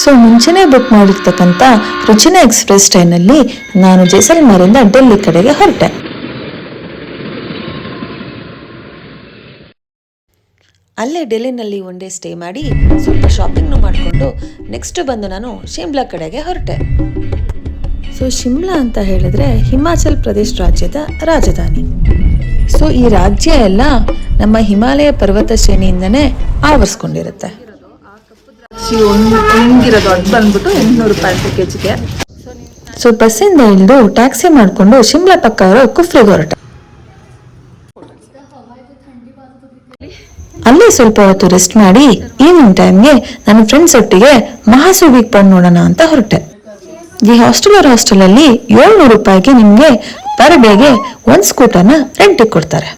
So ಮುಂಚೆನೇ book ಮಾಡಿರ್ತಕ್ಕಂಥ ರುಚಿನ express ಟ್ರೈನಲ್ಲಿ ನಾನು ಜೈಸಲ್ಮೇರಿಂದ ಡೆಲ್ಲಿ ಕಡೆಗೆ ಹೊರಟೆ. ಅಲ್ಲೇ ಡೆಲ್ಲಿನಲ್ಲಿ ಒನ್ ಡೇ ಸ್ಟೇ ಮಾಡಿ ಸ್ವಲ್ಪ ಶಾಪಿಂಗ್ನು ಮಾಡಿಕೊಂಡು ನೆಕ್ಸ್ಟ್ ಬಂದು ನಾನು ಶಿಮ್ಲಾ ಕಡೆಗೆ ಹೊರಟೆ. ಸೊ ಶಿಮ್ಲಾ ಅಂತ ಹೇಳಿದ್ರೆ ಹಿಮಾಚಲ್ ಪ್ರದೇಶ್ ರಾಜ್ಯದ ರಾಜಧಾನಿ. ಸೊ ಈ ರಾಜ್ಯ ಎಲ್ಲ ನಮ್ಮ ಹಿಮಾಲಯ ಪರ್ವತ ಶ್ರೇಣಿಯಿಂದನೇ ಆವರಿಸ್ಕೊಂಡಿರುತ್ತೆ. ಒಂದು ಒಂದಿರೋದು ಅದು ಬಂದ್ಬಿಟ್ಟು ಎಂಟುನೂರು ರೂಪಾಯಿ ಅಂತ ಕೆಜಿಗೆ. ಸೊ ಬಸ್ಸಿಂದ ಇಳಿದು ಟ್ಯಾಕ್ಸಿ ಮಾಡಿಕೊಂಡು ಶಿಮ್ಲಾ ಪಕ್ಕ ಇರೋ ಕುಫ್ರಿಗೆ ಹೊರಟ. ಅಲ್ಲಿ ಸ್ವಲ್ಪ ಹೊತ್ತು ರೆಸ್ಟ್ ಮಾಡಿ ಈವ್ನಿಂಗ್ ಟೈಮ್ಗೆ ನನ್ನ ಫ್ರೆಂಡ್ಸ್ ಒಟ್ಟಿಗೆ ಮಹಾಸು ವೀಕ್ ಪಾಯಿಂಟ್ ನೋಡೋಣ ಅಂತ ಹೊರಟೆ. ಈ ಹಾಸ್ಟೆಲರ್ ಹಾಸ್ಟೆಲಲ್ಲಿ ಏಳ್ನೂರು ರೂಪಾಯಿಗೆ ನಿಮಗೆ ಪರ್ ಡೇಗೆ ಒಂದು ಸ್ಕೂಟರ್ನ ರೆಂಟಿಗೆ ಕೊಡ್ತಾರೆ.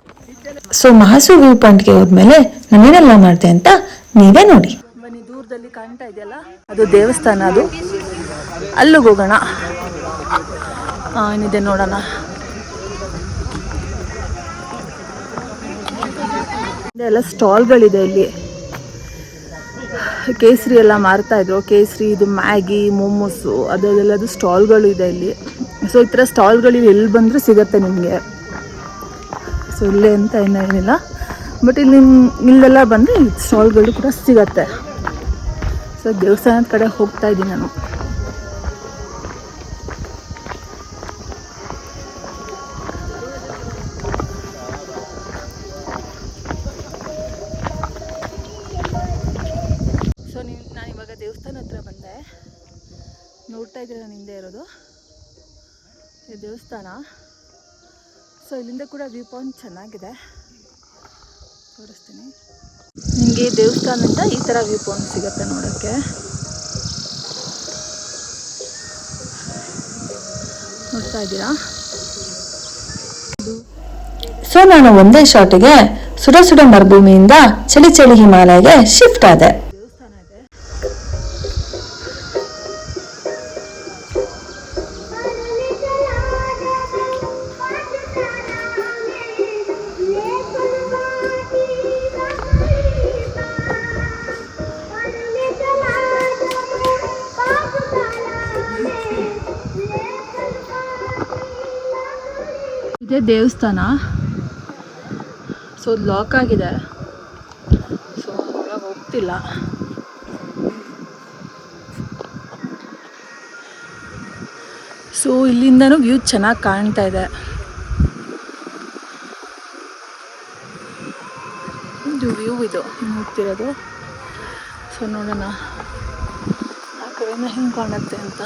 ಸೊ ಮಹಾಸು ವ್ಯೂ ಪಾಯಿಂಟ್ಗೆ ಹೋದ್ಮೇಲೆ ನಾನೇನೆಲ್ಲ ಮಾಡಿದೆ ಅಂತ ನೀವೇ ನೋಡಿ. ದೂರದಲ್ಲಿ ಕಾಣ್ತಾ ಇದೆಯಲ್ಲ? ಅದು ದೇವಸ್ಥಾನ ಅದು. ಅಲ್ಲಿಗೆ ಹೋಗೋಣ. ಏನಿದೆ ನೋಡೋಣ. ಎಲ್ಲ ಸ್ಟಾಲ್ಗಳಿದೆ ಇಲ್ಲಿ. ಕೇಸರಿ ಎಲ್ಲ ಮಾರ್ತಾ ಇದ್ರು. ಕೇಸರಿ, ಇದು ಮ್ಯಾಗಿ ಮೋಮೋಸು ಅದೆಲ್ಲದು ಸ್ಟಾಲ್ಗಳು ಇದೆ ಇಲ್ಲಿ. ಸೊ ಈ ಥರ ಸ್ಟಾಲ್ಗಳು ಎಲ್ಲಿ ಬಂದರೂ ಸಿಗತ್ತೆ ನಿಮಗೆ. ಸೊ ಇಲ್ಲೇ ಅಂತ ಏನೂ ಏನಿಲ್ಲ. ಬಟ್ ಇಲ್ಲಿ ಇಲ್ಲೆಲ್ಲ ಬಂದರೆ ಸ್ಟಾಲ್ಗಳು ಕೂಡ ಸಿಗತ್ತೆ. ಸೊ ದೇವಸ್ಥಾನದ ಕಡೆ ಹೋಗ್ತಾ ಇದ್ದೀನಿ ನಾನು. ಸೊ ನಾನು ಇವಾಗ ದೇವಸ್ಥಾನ ಹತ್ರ ಬಂದೆ. ನೋಡ್ತಾ ಇದ್ದೀರ ನಾನು ಹಿಂದೆ ಇರೋದು? ದೇವಸ್ಥಾನ. ಸೊ ಇಲ್ಲಿಂದ ಕೂಡ ವ್ಯೂ ಪಾಯಿಂಟ್ ಚೆನ್ನಾಗಿದೆ. ತೋರಿಸ್ತೀನಿ. ನಿಮಗೆ ದೇವಸ್ಥಾನದಿಂದ ಈ ಥರ ವ್ಯೂ ಪಾಯಿಂಟ್ ಸಿಗುತ್ತೆ ನೋಡೋಕ್ಕೆ. ನೋಡ್ತಾ ಇದ್ದೀರಾ? ಸೊ ನಾನು ಒಂದೇ ಶಾಟಿಗೆ ಸುಡ ಸುಡ ಮರುಭೂಮಿಯಿಂದ ಚಳಿ ಚಳಿ ಹಿಮಾಲಯಗೆ ಶಿಫ್ಟ್ ಆದೆ. ದೇವಸ್ಥಾನ. ಸೊ ಲಾಕ್ ಆಗಿದೆ. ಸೊ ಒಳಗೆ ಹೋಗ್ತಿಲ್ಲ. ಸೊ ಇಲ್ಲಿಂದನೂ ವ್ಯೂ ಚೆನ್ನಾಗಿ ಕಾಣ್ತಾ ಇದೆ. ಇದು ವ್ಯೂ ಇದು. ನೋಡ್ತಿರೋದು ಸೊ ನೋಡೋಣ. ಆ ಕಡೆಯಿಂದ ಹೆಂಗೆ ಕಾಣುತ್ತೆ ಅಂತ.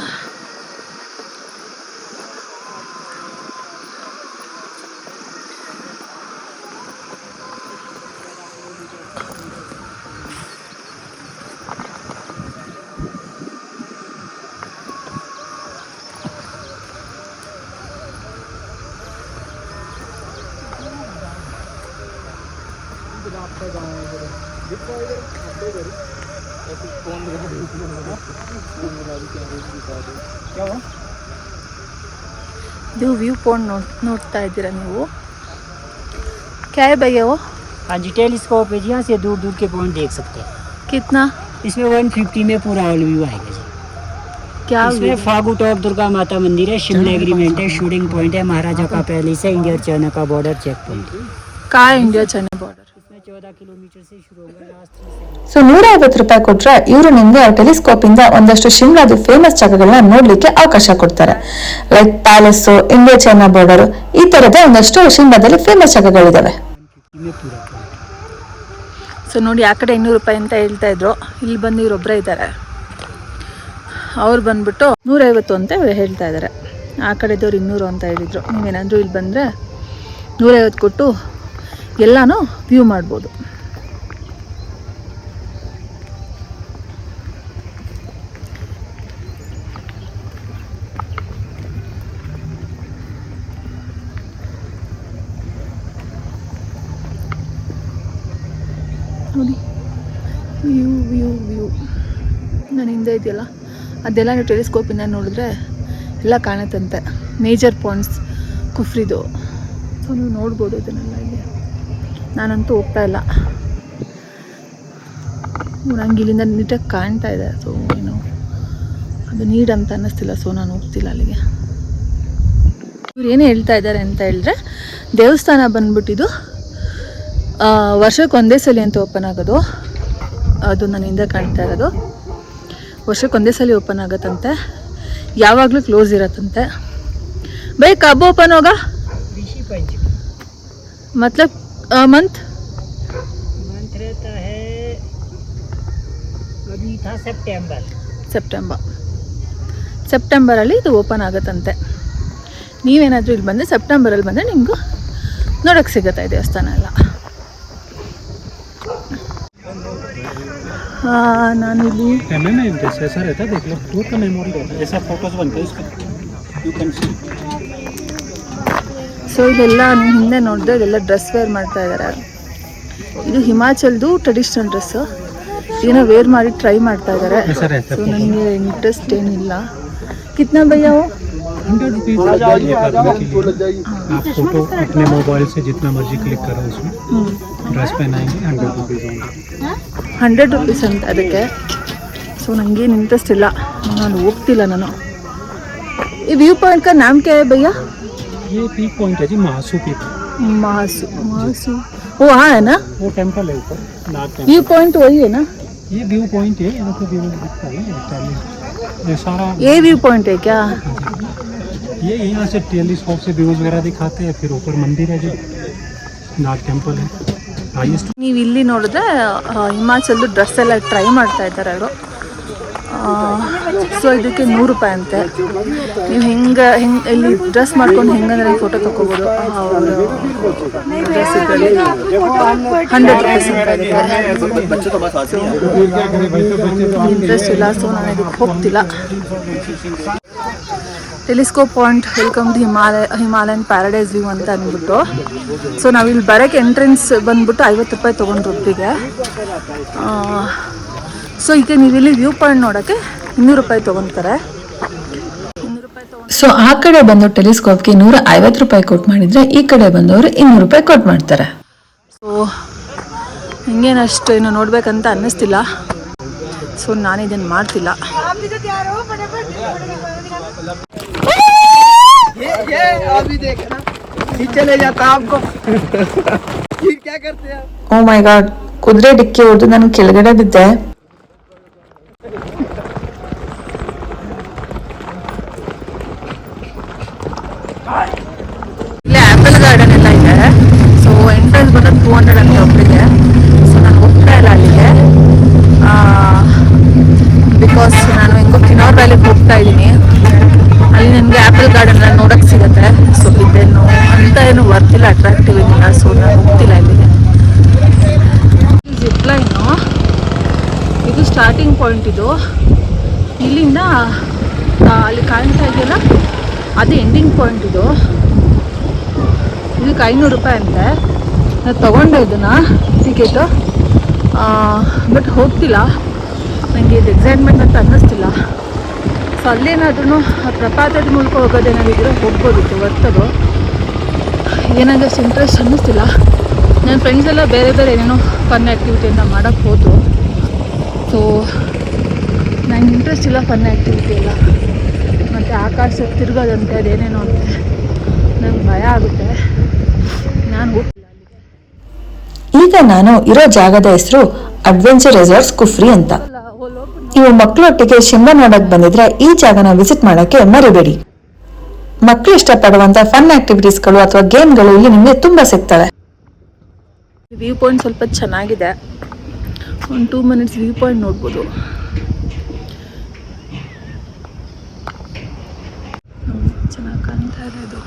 ಇದು ವ್ಯೂ ಪಾಯಿಂಟ್ ನೋಡ್ ನೋಡ್ತಾ ಇದ್ದೀರಾ ನೀವು क्या है भैया वो हाँ जी टेलीस्कोप है जी यहाँ से दूर दूर के पॉइंट देख सकते हैं कितना इसमें 150 में पूरा ऑल व्यू आएगा जी क्या इसमें व्यू फागू टॉप दुर्गा माता मंदिर है शिमला एग्रीमेंट है शूटिंग पॉइंट है महाराजा का पैलेस है इंडिया चाइना का बॉर्डर चेक पॉइंट का इंडिया चाइना बॉर्डर ಸೊ ನೂರ ಐವತ್ತು ರೂಪಾಯಿ ಕೊಟ್ರೆ ಇವರು ನಿಮಗೆ ಟೆಲಿಸ್ಕೋಪ್ ಇಂದ ಒಂದಷ್ಟು ಶಿಮ್ಲಾದ ಫೇಮಸ್ ಜಾಗಗಳನ್ನ ನೋಡ್ಲಿಕ್ಕೆ ಅವಕಾಶ ಕೊಡ್ತಾರೆ. Like palace India China border ಈ ತರದ ಒಂದಷ್ಟು ಶಿಮ್ಲಾದಲ್ಲಿ ಫೇಮಸ್ ಜಾಗಗಳಿದಾವೆ. ಸೊ ನೋಡಿ ಆ ಕಡೆ ಇನ್ನೂರು ರೂಪಾಯಿ ಅಂತ ಹೇಳ್ತಾ ಇದ್ರು. ಇಲ್ಲಿ ಬಂದು ಇವರೊಬ್ಬರೇ ಇದ್ದಾರೆ ಅವ್ರು ಬಂದ್ಬಿಟ್ಟು ನೂರೈವತ್ತು ಅಂತ ಹೇಳ್ತಾ ಇದ್ದಾರೆ ಆ ಕಡೆದವ್ರು ಇನ್ನೂರು ಅಂತ ಹೇಳಿದರು. ನೀವೇನಾದರೂ ಇಲ್ಲಿ ಬಂದರೆ ನೂರೈವತ್ತು ಕೊಟ್ಟು ಎಲ್ಲನೂ ವ್ಯೂ ಮಾಡ್ಬೋದು. ನೋಡಿ ವ್ಯೂ ವ್ಯೂ ವ್ಯೂ ನಾನು ಹಿಂದೆ ಇದೆಯಲ್ಲ, ಅದೆಲ್ಲ ನೀವು ಟೆಲಿಸ್ಕೋಪಿಂದ ನೋಡಿದ್ರೆ ಎಲ್ಲ ಕಾಣುತ್ತಂತೆ. ಮೇಜರ್ ಪಾಯಿಂಟ್ಸ್ ಕುಫ್ರಿದು. ಸೊ ನೀವು ನೋಡ್ಬೋದು ಇದನ್ನೆಲ್ಲ ಇಲ್ಲಿ. ನಾನಂತೂ ಹೋಗ್ತಾ ಇಲ್ಲ. ನಂಗೆ ಇಲ್ಲಿಂದ ನೀಟಾಗಿ ಕಾಣ್ತಾ ಇದೆ ಸೊ ಏನು ಅದು ನೀಡ್ ಅಂತ ಅನ್ನಿಸ್ತಿಲ್ಲ ಸೊ ನಾನು ಹೋಗ್ತಿಲ್ಲ ಅಲ್ಲಿಗೆ. ಇವ್ರು ಏನು ಹೇಳ್ತಾ ಇದ್ದಾರೆ ಅಂತ ಹೇಳಿದ್ರೆ ದೇವಸ್ಥಾನ ಬಂದ್ಬಿಟ್ಟಿದ್ದು ವರ್ಷಕ್ಕೆ ಒಂದೇ ಸಲ ಅಂತ ಓಪನ್ ಆಗೋದು. ಅದು ನಾನು ಹಿಂದೆ ಕಾಣ್ತಾ ಇರೋದು. ವರ್ಷಕ್ಕೆ ಒಂದೇ ಸಲ ಓಪನ್ ಆಗತ್ತಂತೆ. ಯಾವಾಗಲೂ ಕ್ಲೋಸ್ ಇರತ್ತಂತೆ. ಬೈ ಕಬ್ ಓಪನ್ ಹೋಗ? ಮತ್ತೆ ಮಂತ್ मंथ रहता है अभी था सितंबर ಸೆಪ್ಟೆಂಬರ್ ಸೆಪ್ಟೆಂಬರಲ್ಲಿ ಇದು ಓಪನ್ ಆಗುತ್ತಂತೆ ನೀವೇನಾದರೂ ಇಲ್ಲಿ ಬಂದರೆ ಸೆಪ್ಟೆಂಬರಲ್ಲಿ ಬಂದರೆ ನಿಮಗೂ ನೋಡೋಕ್ಕೆ ಸಿಗುತ್ತೆ ಈ ದೇವಸ್ಥಾನ ಎಲ್ಲ ಆ, ನಾನಿಲ್ಲಿ एम एम एम जैसे ऐसा रहता है देख लो टूर का मेमोरी रहता है जैसा फोटोज बनते हैं उसका यू कैन सी ಸೊ ಇದೆಲ್ಲ ನೀವು ಹಿಂದೆ ನೋಡಿದ್ರೆ ಇದೆಲ್ಲ ಡ್ರೆಸ್ ವೇರ್ ಮಾಡ್ತಾ ಇದ್ದಾರೆ ಇದು ಹಿಮಾಚಲ್ದು ಟ್ರೆಡಿಷ್ನಲ್ ಡ್ರೆಸ್ಸು ಇದನ್ನ ವೇರ್ ಮಾಡಿ ಟ್ರೈ ಮಾಡ್ತಾ ಇದ್ದಾರೆ ऐसा रहता ಸೊ है ನನಗೆ ಇಂಟ್ರೆಸ್ಟ್ ಏನಿಲ್ಲ ಕಿತ್ನಾ ಭಯ್ಯ ಅವು हंड्रेड रुपीज़ ये करने के लिए आप फोटो अपने मोबाइल से जितना मर्जी क्लिक करो उसमें ड्रेस पहनाएंगे हंड्रेड रुपीज़ होंगे ಹಂಡ್ರೆಡ್ ರುಪೀಸ್ ಅಂತ ಅದಕ್ಕೆ ಸೊ ನನಗೇನು ಇಂಟ್ರೆಸ್ಟ್ ಇಲ್ಲ ನಾನು ಹೋಗ್ತಿಲ್ಲ ನಾನು ಈ ವ್ಯೂ ಪಾಯಿಂಟ್ का नाम क्या है भैया ये पीक पॉइंट है जी महासू पीक महासू महासू वो हाँ है ना वो टेम्पल है ऊपर नाग टेम्पल व्यू पॉइंट वही है ना ये व्यू पॉइंट है यहाँ पे व्यू दिखता है टैली ये सारा ये व्यू पॉइंट है क्या ये यहाँ से टेलीस्कोप से व्यूज वगैरह दिखाते हैं फिर ऊपर मंदिर है जो नाग टेम्पल है हाईएस्ट ನೀವು ಇಲ್ಲಿ ನೋಡಿದ್ರೆ ಆ, ಹಿಮಾಚಲ್ದು ಡ್ರೆಸ್ ಎಲ್ಲ ಟ್ರೈ ಮಾಡ್ತಾ ಇದ್ದಾರೆ ಅವರು ಸೊ ಇದಕ್ಕೆ ನೂರು ರೂಪಾಯಿ ಅಂತೆ. ನೀವು ಹೆಂಗೆ ಹೆಂಗೆ, ಇಲ್ಲಿ ಡ್ರೆಸ್ ಮಾಡ್ಕೊಂಡು ಹೆಂಗಂದ್ರೆ ಫೋಟೋ ತಗೋಬೋದು ಹಂಡ್ರೆಡ್ ರುಪೀಸ್ ಇಂಟ್ರೆಸ್ಟ್ ಇಲ್ಲ ಸೊ ನಾನು ಇದಕ್ಕೆ ಹೋಗ್ತಿಲ್ಲ. Telescope point welcome the Himalaya Himalayan paradise view ಅಂತ ಅಂದ್ಬಿಟ್ಟು. ಸೊ ನಾವಿಲ್ಲಿ ಬರೋಕ್ಕೆ ಎಂಟ್ರೆನ್ಸ್ ಬಂದ್ಬಿಟ್ಟು ಐವತ್ತು ರೂಪಾಯಿ ತೊಗೊಂಡ್ರು ಸೊ ಈಗ ನೀವು ಇಲ್ಲಿ ವ್ಯೂ ಪಾಯಿಂಟ್ ನೋಡೋಕ್ಕೆ ಇನ್ನೂರು ರೂಪಾಯಿ ತೊಗೊತಾರೆ. ಸೊ ಆ ಕಡೆ ಬಂದು ಟೆಲಿಸ್ಕೋಪ್ಗೆ ನೂರ ಐವತ್ತು ರೂಪಾಯಿ ಕೊಟ್ಟು ಮಾಡಿದರೆ ಈ ಕಡೆ ಬಂದವರು ಇನ್ನೂರು ರೂಪಾಯಿ ಕೊಟ್ಟು ಮಾಡ್ತಾರೆ. ಸೊ ಹಿಂಗೇನಷ್ಟು ಏನು ನೋಡ್ಬೇಕಂತ ಅನ್ನಿಸ್ತಿಲ್ಲ. ಸೊ ನಾನು ಇದನ್ನು ಮಾಡ್ತಿಲ್ಲ. ಓ ಮೈ ಗಾಡ್ ಕುದುರೆ ಡಿಕ್ಕಿ ಹೊಡೆದು ನಾನು ಕೆಳಗಡೆ ಬಿದ್ದೆ. ಬರ್ತಿಲ್ಲ ಅಟ್ರಾಕ್ಟಿವ್ ಇಲ್ಲ ಸೊ ನಾನು ಹೋಗ್ತಿಲ್ಲ ಇಲ್ಲಿಗೆ. ಜಿಪ್ಲೈನು ಇದು ಸ್ಟಾರ್ಟಿಂಗ್ ಪಾಯಿಂಟ್ ಇದು. ಇಲ್ಲಿಂದ ಅಲ್ಲಿ ಕಾಣ್ತಾ ಇದೆಯಲ್ಲ, ಅದು ಎಂಡಿಂಗ್ ಪಾಯಿಂಟ್ ಇದು. ಇದಕ್ಕೆ ಐನೂರು ರೂಪಾಯಿ ಅಂತೆ. ನಾನು ತೊಗೊಂಡೆ ಇದನ್ನು ಟಿಕೆಟು ಬಟ್ ಹೋಗ್ತಿಲ್ಲ. ನನಗೆ ಇದು ಎಕ್ಸೈಟ್ಮೆಂಟ್ ಅಂತ ಅನ್ನಿಸ್ತಿಲ್ಲ. ಸೊ ಅಲ್ಲೇನಾದ್ರೂ ಪ್ರಪಾತದ ಮೂಲಕ ಹೋಗೋದೇನಾಗಿದ್ರೆ ಹೋಗ್ಬೋದಿತ್ತು ಬರ್ತದು ಏನಾದ್ರು ಇಂಟ್ರೆಸ್ಟ್ ಅನ್ನಿಸ್ತಿಲ್ಲ. ನನ್ನ ಫ್ರೆಂಡ್ಸ್ ಎಲ್ಲ ಬೇರೆ ಬೇರೆ ಏನೇನೋ ಫನ್ ಆ್ಯಕ್ಟಿವಿಟಿಯನ್ನು ಮಾಡೋಕ್ಕೆ ಹೋದರು. ಸೊ ನನಗೆ ಇಂಟ್ರೆಸ್ಟ್ ಇಲ್ಲ ಫನ್ ಆ್ಯಕ್ಟಿವಿಟಿ ಎಲ್ಲ. ಮತ್ತು ಆಕಾಶ ತಿರುಗೋದಂತೆ ಅದೇನೇನೋ ಅಂತೆ. ನಂಗೆ ಭಯ ಆಗುತ್ತೆ. ನಾನು ಈಗ ನಾನು ಇರೋ ಜಾಗದ ಹೆಸರು ಅಡ್ವೆಂಚರ್ ರೆಸಾರ್ಟ್ಸ್ ಕುಫ್ರಿ ಅಂತ. ನೀವು ಮಕ್ಕಳೊಟ್ಟಿಗೆ ಶಿಮ್ಲಾ ನೋಡಕ್ ಬಂದಿದ್ರೆ ಈ ಜಾಗನ ವಿಸಿಟ್ ಮಾಡೋಕೆ ಮರಿಬೇಡಿ. ಮಕ್ಕಳು ಇಷ್ಟಪಡುವಂತ ಫನ್ ಆಕ್ಟಿವಿಟೀಸ್ಗಳು ಅಥವಾ ಗೇಮ್ಗಳು ಇಲ್ಲಿ ನಿಮಗೆ ತುಂಬಾ ಸಿಗ್ತವೆ. ವ್ಯೂ ಪಾಯಿಂಟ್ ಸ್ವಲ್ಪ ಚೆನ್ನಾಗಿದೆ. ಒಂದು ಟೂ ಮಿನಿಟ್ಸ್ ವ್ಯೂ ಪಾಯಿಂಟ್ ನೋಡ್ಬೋದು. ಚೆನ್ನಾಗಿ ಕಾಣ್ತಾ ಇದೆ ಅದು.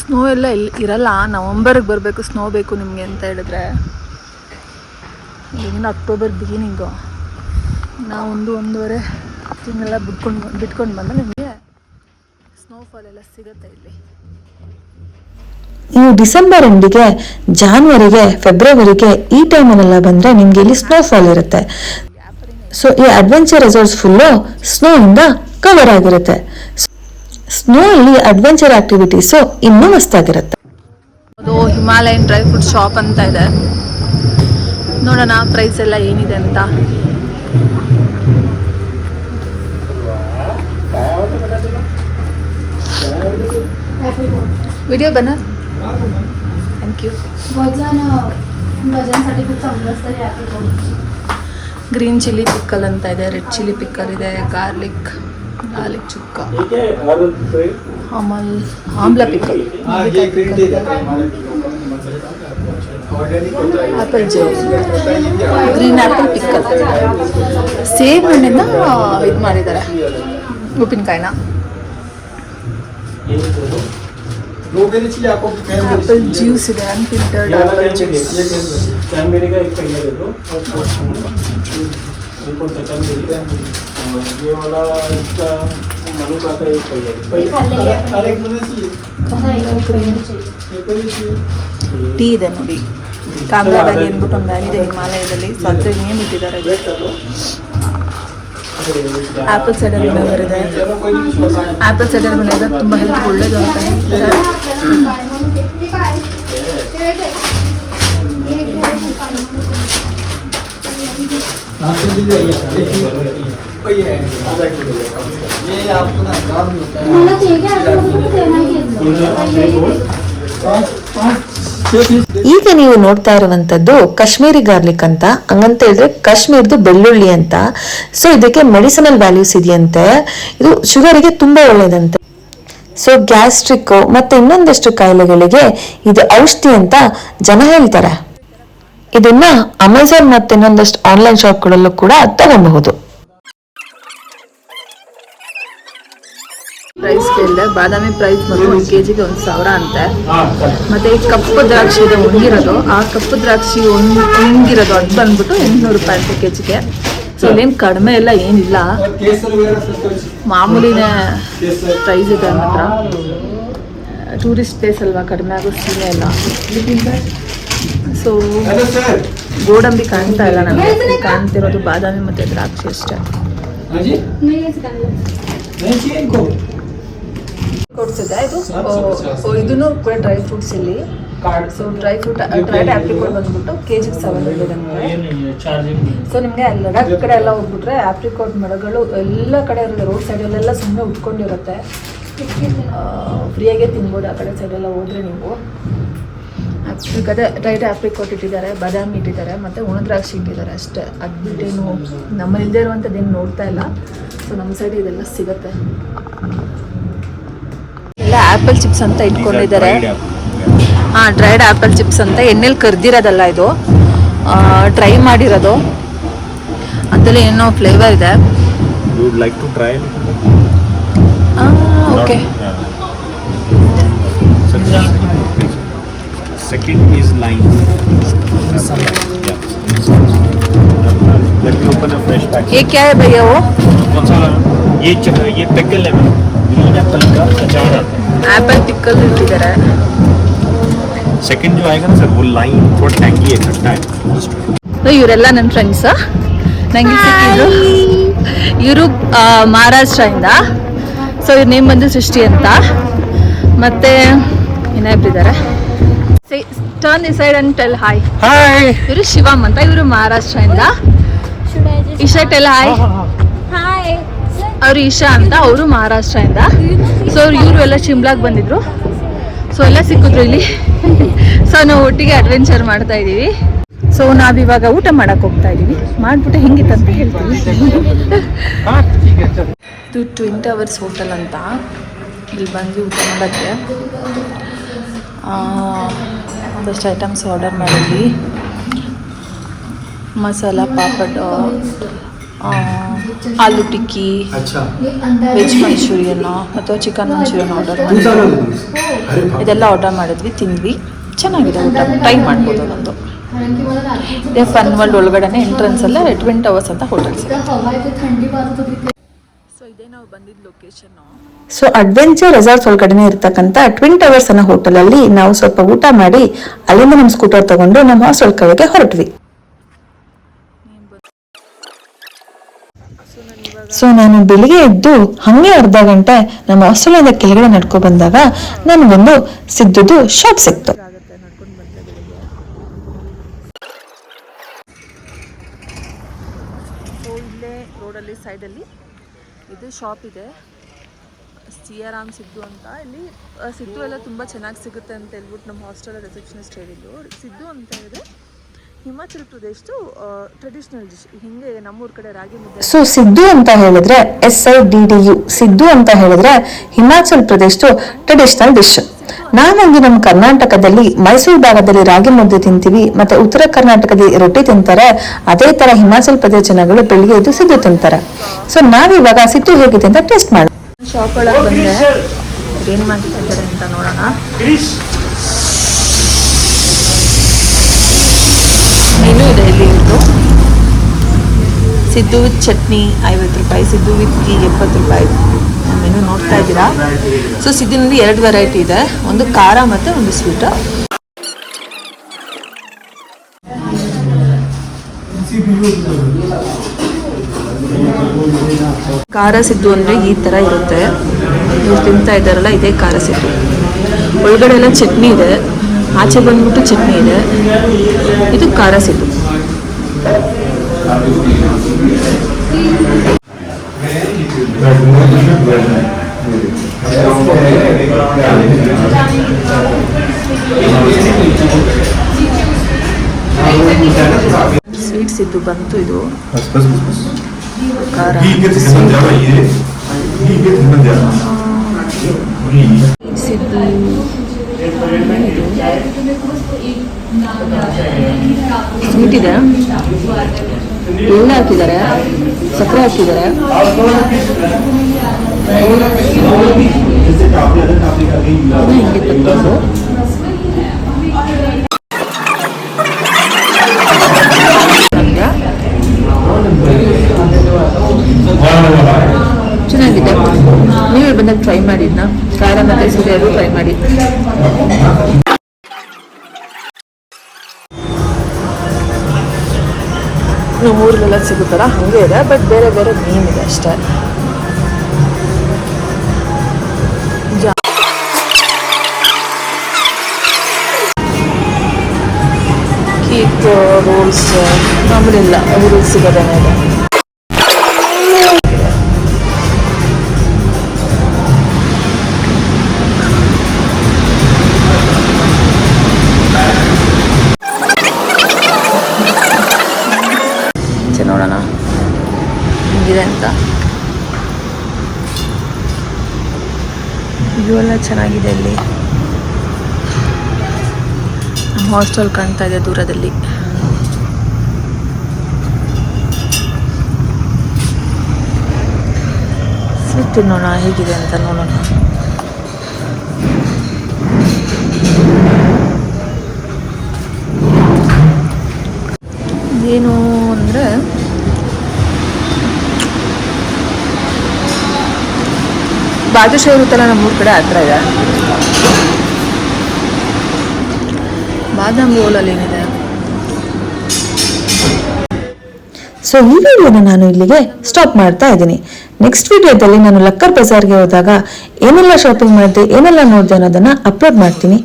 ಸ್ನೋ ಎಲ್ಲ ಇಲ್ಲಿ ಇರಲ್ಲ, ನವಂಬರ್ಗೆ ಬರಬೇಕು ಸ್ನೋ ಬೇಕು ನಿಮಗೆ ಅಂತ ಹೇಳಿದ್ರೆ. ಅಕ್ಟೋಬರ್ ಬಿಗಿನಿಂಗು ನಾವು ಒಂದು ಒಂದೂವರೆ ತಿಂಗಳ ಬಿಟ್ಕೊಂಡು ಬಿಟ್ಕೊಂಡು ಬಂದರೆ ನಿಮಗೆ ಸ್ನೋಫಾಲ್ ಎಲ್ಲ ಸಿಗುತ್ತೆ ಇಲ್ಲಿ. ನೀವು ಡಿಸೆಂಬರ್ ಎಂಡಿಗೆ ಜಾನ್ವರಿಗೆ ಫೆಬ್ರವರಿಗೆ ಈ ಟೈಮಲ್ಲೆಲ್ಲ ಬಂದರೆ ನಿಮಗೆ ಇಲ್ಲಿ ಸ್ನೋಫಾಲ್ ಇರುತ್ತೆ. ಸೊ ಈ ಅಡ್ವೆಂಚರ್ ರೆಸಾರ್ಟ್ಸ್ ಫುಲ್ಲು ಸ್ನೋ ಇಂದ ಕವರ್ ಆಗಿರುತ್ತೆ. ಸ್ನೋ ಅಲ್ಲಿ ಅಡ್ವೆಂಚರ್ ಆಕ್ಟಿವಿಟೀಸು ಇನ್ನೂ ಮಸ್ತಾಗಿರುತ್ತೆ ಅದು ಹಿಮಾಲಯನ್ ಡ್ರೈ ಫ್ರೂಟ್ ಶಾಪ್ ಅಂತ ಇದೆ. ನೋಡೋಣ ಪ್ರೈಸ್ ಎಲ್ಲ ಏನಿದೆ ಅಂತ. व्हिडिओ बना थँक्यू वजन वजनसाठी खूप चांगलं असतं हे ॲपल ಗ್ರೀನ್ ಚಿಲ್ಲಿ ಪಿಕ್ಕಲ್ ಅಂತ ಇದೆ ರೆಡ್ ಚಿಲ್ಲಿ ಪಿಕ್ಕಲ್ ಇದೆ garlic garlic ಚುಕ್ಕ amla amla pickle apple juice green apple pickle ಸೇಬ್ ಹಣ್ಣಿಂದ ಇದು ಮಾಡಿದ್ದಾರೆ ಉಪ್ಪಿನಕಾಯಿನ ಆಪಲ್ ಜ್ಯೂಸ್ ಇದೆ ಅನ್ಫಿಲ್ಟರ್ಡ್ ಆಪಲ್ ಜ್ಯೂಸ್ ಕ್ಯಾನ್ಬೆರಿಗ ಈಗ ಕೈಯಲ್ಲಿದ್ದು ಅನ್ಕೊಂತ ಕ್ಯಾನ್ಬೆರಿ ಕೇವಲ ಮನೆ ಪಾತ್ರ ಈಗ ಕೈಯಲ್ಲಿ. ಟೀ ಇದೆ ನೋಡಿ. ಕಾಂಗ್ರಾದಲ್ಲಿ ಅಂದ್ಬಿಟ್ಟು ಒಂದಾಗಿದೆ ಹಿಮಾಲಯದಲ್ಲಿ ಸ್ವಲ್ಪ ನೇಮ್ ಇಟ್ಟಿದ್ದಾರೆ ಆಪಲ್ ಸೈಡರ್ ವಿನೆಗರ್ ಇದೆ ಆಪಲ್ ಸೈಡರ್ ವಿನೆಗರ್ ತುಂಬ ಹೆಲ್ತ್ ಒಳ್ಳೇದು ಅಂತ ಹೇಳ್ತಾರೆ. ಈಗ ನೀವು ನೋಡ್ತಾ ಇರುವಂತದ್ದು ಕಾಶ್ಮೀರಿ ಗಾರ್ಲಿಕ್ ಅಂತ. ಹಂಗಂತ ಹೇಳಿದ್ರೆ ಕಾಶ್ಮೀರ್ದು ಬೆಳ್ಳುಳ್ಳಿ ಅಂತ. ಸೊ ಇದಕ್ಕೆ ಮೆಡಿಸಿನಲ್ ವ್ಯಾಲ್ಯೂಸ್ ಇದೆಯಂತೆ. ಇದು ಶುಗರಿಗೆ ತುಂಬಾ ಒಳ್ಳೇದಂತೆ. ಸೊ ಗ್ಯಾಸ್ಟ್ರಿಕ್ ಮತ್ತೆ ಇನ್ನೊಂದಷ್ಟು ಕಾಯಿಲೆಗಳಿಗೆ ಇದು ಔಷಧಿ ಅಂತ ಜನ ಹೇಳ್ತಾರೆ. ಇದನ್ನ ಅಮೆಝಾನ್ ಮತ್ತೆ ಇನ್ನೊಂದಷ್ಟು ಆನ್ಲೈನ್ ಶಾಪ್ಗಳಲ್ಲೂ ಕೂಡ ತಗೊಬಹುದು. ಪ್ರೈಸ್ ಕೇಳಿದೆ. ಬಾದಾಮಿ ಪ್ರೈಸ್ ಮತ್ತು ಒಂದು ಕೆ ಜಿಗೆ ಒಂದು ಸಾವಿರ ಅಂತೆ. ಮತ್ತೆ ಈ ಕಪ್ಪು ದ್ರಾಕ್ಷಿ ಇದೆ ಒಣಗಿರೋದು ಆ ಕಪ್ಪು ದ್ರಾಕ್ಷಿ ಒಣಗಿರೋದು ಅದು ಬಂದ್ಬಿಟ್ಟು ಎಂಟುನೂರು ರೂಪಾಯಿ ಅಂತ ಕೆ ಜಿಗೆ ಸೊ ಅದೇನು ಕಡಿಮೆ ಇಲ್ಲ ಏನಿಲ್ಲ. ಮಾಮೂಲಿನೇ ಪ್ರೈಸ್ ಇದೆ ಮಾತ್ರ ಟೂರಿಸ್ಟ್ ಪ್ಲೇಸ್ ಅಲ್ವಾ ಕಡಿಮೆ ಆಗೋ ಸೀನೇ ಇಲ್ಲ ಸೊ ಗೋಡಂಬಿ ಕಾಣ್ತಾ ಇಲ್ಲ ನನಗೆ ಕಾಣ್ತಿರೋದು ಬಾದಾಮಿ ಮತ್ತು ದ್ರಾಕ್ಷಿ ಅಷ್ಟೇ. ಕೊಡ್ತಿದ್ದೆ. ಇದು ಇದನ್ನು ಕೂಡ ಡ್ರೈ ಫ್ರೂಟ್ಸ್ ಇಲ್ಲಿ so dry fruit dried apricot ಬಂದ್ಬಿಟ್ಟು ಕೆ ಜಿಗೆ ಸೆವೆನ್ ಹಂಡ್ರೆಡ್ ಸೊ ನಿಮಗೆ ಲಡಾಖ್ ಕಡೆ ಎಲ್ಲ ಹೋಗ್ಬಿಟ್ರೆ ಆಪ್ರಿಕೋಟ್ ಮರಗಳು ಎಲ್ಲ ಕಡೆ ಇರುತ್ತೆ. ರೋಡ್ ಸೈಡಲ್ಲೆಲ್ಲ ಸುಮ್ಮನೆ ಉಟ್ಕೊಂಡಿರುತ್ತೆ. ಫ್ರೀಯಾಗೆ ತಿನ್ಬೋದು ಆ ಕಡೆ ಸೈಡೆಲ್ಲ ಹೋದ್ರೆ ನೀವು. ಅದೇ ಡ್ರೈಡ್ ಆಪ್ರಿಕೋಟ್ ಇಟ್ಟಿದ್ದಾರೆ ಬಾದಾಮಿ ಇಟ್ಟಿದ್ದಾರೆ ಮತ್ತು ಒಣದ್ರಾಕ್ಷಿ ಇಟ್ಟಿದ್ದಾರೆ ಅಷ್ಟೇ. ಅದ್ಬಿಟ್ಟೇನು ನಮ್ಮಲ್ಲಿ ಇಲ್ಲದೆ ಇರುವಂಥದ್ದು ಏನು ನೋಡ್ತಾ ಇಲ್ಲ. ಸೊ ನಮ್ಮ ಸೈಡ್ ಇದೆಲ್ಲ ಸಿಗುತ್ತೆ. ಆ್ಯಪಲ್ ಚಿಪ್ಸ್ ಅಂತ ಇಟ್ಕೊಂಡಿದ್ದಾರೆ ಹಾಂ ಡ್ರೈಡ್ ಆ್ಯಪಲ್ ಚಿಪ್ಸ್ ಅಂತ ಎಣ್ಣೆಲಿ ಕರ್ದಿರೋದಲ್ಲ ಇದು ಟ್ರೈ ಮಾಡಿರೋದು ಅದರಲ್ಲಿ ಏನೋ ಫ್ಲೇವರ್ ಇದೆ You would like to try? Okay Second is lime. Yeah. Let me open a fresh pack. ये क्या है भैया वो कौन सा ये च- ये पिकल है मैम ग्रीन एप्पल का अचार आता ಆಪಲ್ ಪಿಕ್ಕಲ್ ಇಟ್ಟಿದ್ದಾರೆ. ಸೆಕೆಂಡ್ ಆಯ್ತು ಸರ್ ಫುಲ್ ಲೈನ್ ಫುಲ್ ಟ್ಯಾಂಕಿ ಎಕ್ಸ್ಟ್ರಾ ಇವರೆಲ್ಲ ನನ್ನ ಫ್ರೆಂಡ್ಸ್ ನಂಗೆ ಸಿಕ್ಕಿದ್ರು. ಇವರು ಮಹಾರಾಷ್ಟ್ರದಿಂದ. ಸೊ ಇವ್ರ ನೇಮ್ ಬಂದು ಸೃಷ್ಟಿ ಅಂತ. ಮತ್ತೆ ಇದ್ದಾರೆ ಟರ್ನ್ ಈ side and tell hi hi ಇವರು ಶಿವಮ್ ಅಂತ ಇವರು ಮಹಾರಾಷ್ಟ್ರದಿಂದ. ಇಶಾ ಟೆಲ್ ಹಾಯ್ ಅವ್ರು ಈಶಾ ಅಂತ ಅವರು ಮಹಾರಾಷ್ಟ್ರದಿಂದ. ಸೊ ಇವರು ಎಲ್ಲ ಶಿಮ್ಲಾಗೆ ಬಂದಿದ್ರು. ಸೊ ಎಲ್ಲ ಸಿಕ್ಕಿದ್ರು ಇಲ್ಲಿ. ಸೊ ನಾವು ಒಟ್ಟಿಗೆ ಅಡ್ವೆಂಚರ್ ಮಾಡ್ತಾ ಇದ್ದೀವಿ. ಸೊ ನಾವಿವಾಗ ಊಟ ಮಾಡಕ್ಕೆ ಹೋಗ್ತಾ ಇದ್ದೀವಿ. ಮಾಡಿಬಿಟ್ಟು ಹೆಂಗಿತ್ತಂತ ಹೇಳ್ತೀವಿ ಇದು ಟ್ವಿನ್ ಟವರ್ಸ್ ಹೋಟೆಲ್ ಅಂತ. ಇಲ್ಲಿ ಬಂದು ಊಟ ಮಾಡೋಕ್ಕೆ. ಒಂದಷ್ಟು ಐಟಮ್ಸ್ ಆರ್ಡರ್ ಮಾಡಿದ್ವಿ. ಮಸಾಲ, ಪಾಪಡ್ ಆಲೂ ಟಿಕ್ಕಿ ವೆಜ್ ಮಂಚೂರಿಯನ್ನು ಅಥವಾ ಚಿಕನ್ ಮಂಚೂರಿಯನ್ ಆರ್ಡರ್ ಇದೆಲ್ಲ ಆರ್ಡರ್ ಮಾಡಿದ್ವಿ ತಿಂದ್ವಿ. ಚೆನ್ನಾಗಿದೆ ಊಟ. ಟ್ರೈ ಮಾಡ್ಬೋದು ಅದೊಂದು. ಇದೇ ಫನ್ ವರ್ಲ್ಡ್ ಒಳಗಡೆ ಎಂಟ್ರೆನ್ಸಲ್ಲೇ ಟ್ವೆಂಟ್ ಅವರ್ಸ್ ಅಂತ ಹೋಟೆಲ್ಸ್ ಸೊ. ಇದೇ ನಾವು ಬಂದಿದ್ದ ಲೊಕೇಶನ್ ಸೊ ಅಡ್ವೆಂಚರ್ ರೆಸಾರ್ಟ್ಸ್ ಒಳಗಡೆನೆ ಇರತಕ್ಕಂಥ ಟ್ವಿನ್ ಟವರ್ಸ್ ಅನ್ನೋ ಹೋಟೆಲಲ್ಲಿ ನಾವು ಸ್ವಲ್ಪ ಊಟ ಮಾಡಿ ಅಲ್ಲಿಂದ ನಮ್ಮ ಸ್ಕೂಟರ್ ತಗೊಂಡು ನಮ್ಮ ಹಾಸ್ಟೆಲ್ ಕಡೆಗೆ ಹೊರಟ್ವಿ. ಸೊ ನಾನು ಬೆಳಿಗ್ಗೆ ಎದ್ದು ಹಾಗೆ ಅರ್ಧ ಗಂಟೆ ನಮ್ಮ ಹಾಸ್ಟೆಲಿಂದ ಕೆಳಗಡೆ ನಡ್ಕೊ ಬಂದಾಗ ನನಗೊಂದು ಸಿದ್ದುದು ಶಾಪ್ ಸಿಕ್ತು. ಇಲ್ಲೇ ರೋಡಲ್ಲಿ ಸೈಡಲ್ಲಿ ಇದು ಶಾಪ್ ಇದೆ. ಸಿಯಾರಾಮ್ ಸಿದ್ದು ಅಂತ. ಇಲ್ಲಿ ಸಿದ್ದು ಎಲ್ಲ ತುಂಬ ಚೆನ್ನಾಗಿ ಸಿಗುತ್ತೆ ಅಂತ ಹೇಳ್ಬಿಟ್ಟು ನಮ್ಮ ಹಾಸ್ಟೆಲ್ ರಿಸೆಪ್ಷನಿಸ್ಟ್ ಹೇಳಿದ್ದು. ಸಿದ್ದು ಅಂತ ಹೇಳಿದ್ರೆ ಹಿಮಾಚಲ್ ಪ್ರದೇಶದ್ದು ಟ್ರೆಡಿಷನಲ್ ಡಿಶ್ ಹಿಂಗೆ ನಮ್ಮೂರ ಕಡೆ ರಾಗಿ ಮುದ್ದೆ ಸೊ ಸಿದ್ದು ಅಂತ ಹೇಳಿದ್ರೆ S I D D U siddu ಅಂತ ಹೇಳಿದ್ರೆ ಹಿಮಾಚಲ್ ಪ್ರದೇಶದ್ದು ಟ್ರೆಡಿಷನಲ್ ಡಿಶ್ ನಾವಂಗೆ ನಮ್ಮ ಕರ್ನಾಟಕದಲ್ಲಿ ಮೈಸೂರು ಭಾಗದಲ್ಲಿ ರಾಗಿ ಮುದ್ದೆ ತಿಂತೀವಿ ಮತ್ತೆ ಉತ್ತರ ಕರ್ನಾಟಕದಲ್ಲಿ ರೊಟ್ಟಿ ತಿಂತಾರೆ ಅದೇ ತರ ಹಿಮಾಚಲ್ ಪ್ರದೇಶ ಜನಗಳು ಬೆಳಿಗ್ಗೆ ಇದು ಸಿದ್ದು ತಿಂತಾರೆ. ಸೊ ನಾವಿವಾಗ ಸಿದ್ದು ಹೇಗಿದೆ ಅಂತ ಟೆಸ್ಟ್ ಮಾಡಿ ಶಾಪ್ ಒಳಗೆ ಬಂದೆ ಏನು ಮಾಡ್ತಿದ್ದಾರೆ ಅಂತ ನೋಡೋಣ. ಇದೆ ಇಟ್ಟು ಸಿದ್ದು ವಿತ್ ಚಟ್ನಿ ಐವತ್ತು ರೂಪಾಯಿ, ಸಿದ್ದು ವಿತ್ ಗೀ ಎಪ್ಪತ್ತು ರೂಪಾಯಿ. ಮೆನು ನೋಡ್ತಾ ಇದ್ದೀರಾ? ಸೊ ಸಿದ್ದಿನಲ್ಲಿ ಎರಡು ವೆರೈಟಿ ಇದೆ. ಒಂದು ಖಾರ ಮತ್ತು ಒಂದು ಸ್ವೀಟ್ ಖಾರ ಸಿದ್ದು ಅಂದರೆ ಈ ಥರ ಇರುತ್ತೆ. ನೀವು ತಿಂತಾ ಇದ್ದಾರಲ್ಲ, ಇದೇ ಖಾರ ಸಿದ್ದು. ಒಳಗಡೆ ಎಲ್ಲ ಚಟ್ನಿ ಇದೆ. ಆಚೆ ಬಂದ್ಬಿಟ್ಟು ಚಟ್ನಿ ಇದೆ. ಇದು ಖಾರ ಸಿದ್ದು. ಸ್ವೀಟ್ಸ್ ಇದ್ದು ಬಂತು ಇದು. ಖಾರ. ಸಿದ್ದು ಸ್ವೀಟ್ ಇದೆ ಎಣ್ಣೆ ಹಾಕಿದ್ದಾರೆ. ಸಕ್ಕರೆ ಹಾಕಿದ್ದಾರೆ. ಚೆನ್ನಾಗಿದೆ. ನೀವು ಬಂದಾಗ ಟ್ರೈ ಮಾಡಿದ್ನ ಖಾರ ಮತ್ತೆ ಸಿರಿ ಟ್ರೈ ಮಾಡಿ. ಊರಲ್ಲೆಲ್ಲ ಸಿಗುತ್ತಲ್ಲ, ಹಾಗೆ ಇದೆ ಬಟ್ ಬೇರೆ ಬೇರೆ ನೇಮ್ ಇದೆ ಅಷ್ಟೇ. ಕೇಕ್ ರೋಲ್ಸ್ ಮಾಮೂಲಿ ಇಲ್ಲ ಊರಲ್ಲಿ ಸಿಗೋದೇನೆ ಇದೆ ಚೆನ್ನಾಗಿದೆ ಇಲ್ಲಿ ಹಾಸ್ಟೆಲ್ ಕಾಣ್ತಾ ಇದೆ ದೂರದಲ್ಲಿ. ನೋಡೋಣ ಹೇಗಿದೆ ಅಂತ ನೋಡೋಣ. ಬಾದುಷಾ ಇರುತ್ತಲ್ಲ ನಮ್ಮೂರ ಕಡೆ ಹತ್ರ ಇದೆ. ಬಾದಾಮಿ ಓಲಲ್ಲಿ ಏನಿದೆ? ಸೊ ಈ ವಿಡಿಯೋನ ನಾನು ಇಲ್ಲಿಗೆ ಸ್ಟಾಪ್ ಮಾಡ್ತಾ ಇದ್ದೀನಿ. ನೆಕ್ಸ್ಟ್ ವಿಡಿಯೋದಲ್ಲಿ ನಾನು ಲಕ್ಕರ್ ಬಜಾರ್ಗೆ ಹೋದಾಗ ಏನೆಲ್ಲ ಶಾಪಿಂಗ್ ಮಾಡಿದೆ ಏನೆಲ್ಲ ನೋಡಿದೆ ಅನ್ನೋದನ್ನು ಅಪ್ಲೋಡ್ ಮಾಡ್ತೀನಿ.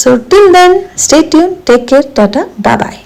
So till then stay tune take care tata bye bye